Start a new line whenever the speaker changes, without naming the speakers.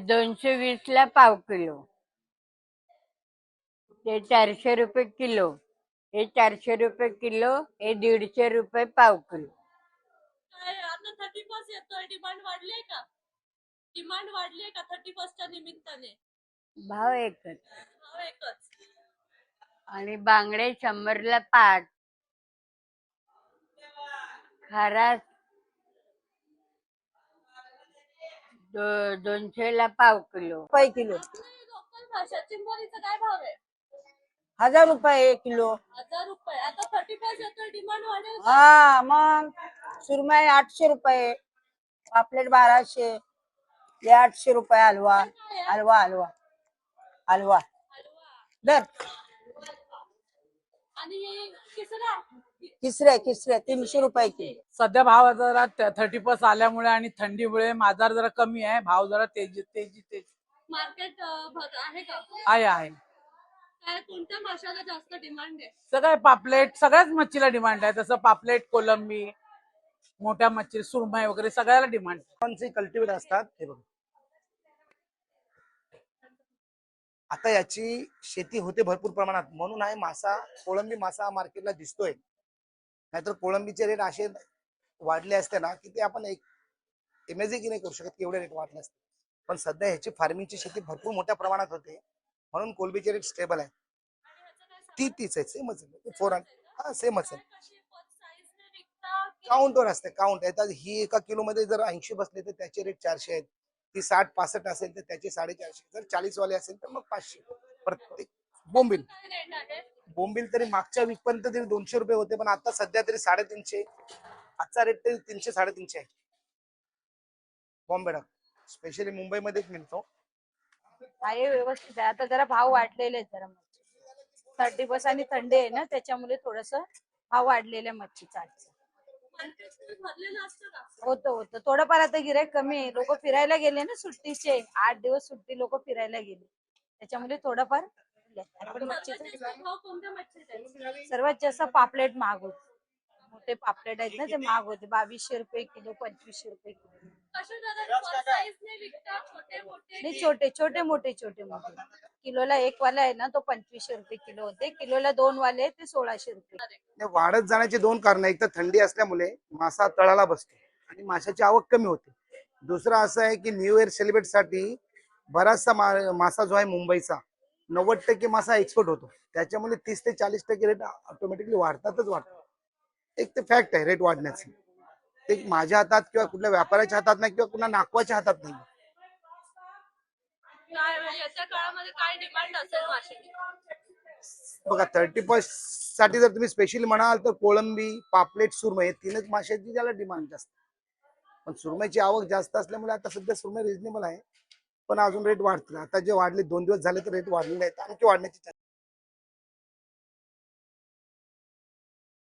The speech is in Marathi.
दोनशे वीस ला पाव किलो. ते चारशे रुपये किलो. हे चारशे रुपये किलो. हे दीडशे रुपये पाव किलो.
काय आता थर्टी फर्स्ट येतोय. डिमांड वाढलीये का? डिमांड वाढलीये का थर्टी फर्स्टच्या निमित्ताने?
भाव एकच.
भाव एकच.
आणि बांगडे शंभरला पाच. खारास दो दोनशेला पाव किलो.
रुपये किलो.
लोकल भाषा चिंबोरीचा काय भाव आहे?
हजार रुपये किलो.
हजार रुपये. आता थर्टी फर्स्ट येतोय डिमांड वाढेल का?
हा मग सुरमई आठशे रुपये पापलेट बाराशे हे आठशे रुपये हलवा हलवा हलवा. हलवा. दर.
आणि हे किसरा
किसरे किसरे तीनशे रुपये किलो
सध्या भाव जरा थर्टी पर्स आल्यामुळे आणि थंडीमुळे बाजार जरा कमी आहे. भाव जरा तेजी तेजी तेजी.
मार्केट आहे का?
आहे आहे.
काय कोणत्या माशाला जास्त डिमांड आहे?
सगळ्या पापलेट सगळ्याच मच्छीला डिमांड आहे. तसं पापलेट कोलंबी मोठ्या मच्छी सुरमई वगैरे सगळ्याला डिमांड
कल्टिवेट असतात? हे बघ. आता याची शेती होते भरपूर प्रमाणात. म्हणून आहे मासा कोळंबी मासा मार्केटला दिसतोय. नाहीतर कोळंबीचे रेट असे वाढले असते ना की ते आपण एक इमेजिन नाही करू शकत की एवढे रेट वाढले असते. पण सध्या ह्याची फार्मिंगची शेती भरपूर मोठ्या प्रमाणात होते. म्हणून कोलंबीचे रेट स्टेबल आहे. ती तीच आहे सेमच आहे. फोर हा सेमच आहे. काउंटवर असते काउंट आहे ही एका किलोमध्ये जर ऐंशी बसले तर त्याचे रेट चारशे आहेत. ती साठ पासष्ट असेल तर त्याचे साडेचारशे जर चाळीस वाले असेल तर मग पाचशे. प्रत्येक बोंबील. बोंबील तरी मागच्या वीक पर्यंत तरी दोनशे रुपये होते पण आता सध्या तरी साडेतीनशे. आजचा रेट तरी तीनशे साडेतीनशे आहे. बॉम्बे स्पेशली मुंबईमध्येच मिळतो हो.
आहे व्यवस्थित आहे. आता जरा भाव वाढलेले आहेत जरा थर्टी बस आणि थंडी आहे ना त्याच्यामुळे थोडस भाव वाढलेला आहे मच्छीचा होतं होतं. थोडंफार आता गिराईक कमी आहे. लोक फिरायला गेले ना सुट्टीचे. आठ दिवस सुट्टी लोक फिरायला गेले. त्याच्यामुळे थोडंफार
सर्वात जास्त
पापलेट महाग होते. मोठे पापलेट आहेत ना ते महाग होते. बावीसशे रुपये किलो पंचवीसशे रुपये किलो.
छोटे
नाही छोटे छोटे मोठे छोटे मोठे. किलोला एक वाला आहे ना तो पंचवीसशे रुपये किलो होते. किलोला दोन वाले ते सोळाशे रुपये.
वाढत जाण्याची दोन कारण. एक तर थंडी असल्यामुळे मासा तळाला बसतो आणि माशाची आवक कमी होते. दुसरं असं आहे की न्यू इयर सेलिब्रेटसाठी बराचसा मासा जो आहे मुंबईचा नव्वद टक्के मासा एक्सपोर्ट होतो. त्याच्यामुळे तीस ते चाळीस टक्के रेट ऑटोमॅटिकली वाढतातच वाढतात. एक ते फॅक्ट आहे रेट वाढण्याची. ते माझ्या हातात किंवा कुठल्या व्यापाऱ्याच्या हातात नाही किंवा कुठल्या नाकवाच्या हातात नाही. बघा थर्टी फर्स्टसाठी जर तुम्ही स्पेशली म्हणाल तर कोळंबी पापलेट सुरमई तीनच माशाची त्याला डिमांड जास्त. पण सुरमईची आवक जास्त असल्यामुळे आता सध्या सुरमई रिजनेबल आहे. पण अजून रेट वाढतील. आता जे वाढले दोन दिवस झाले तर रेट वाढलेले आहेत. आणखी वाढण्याची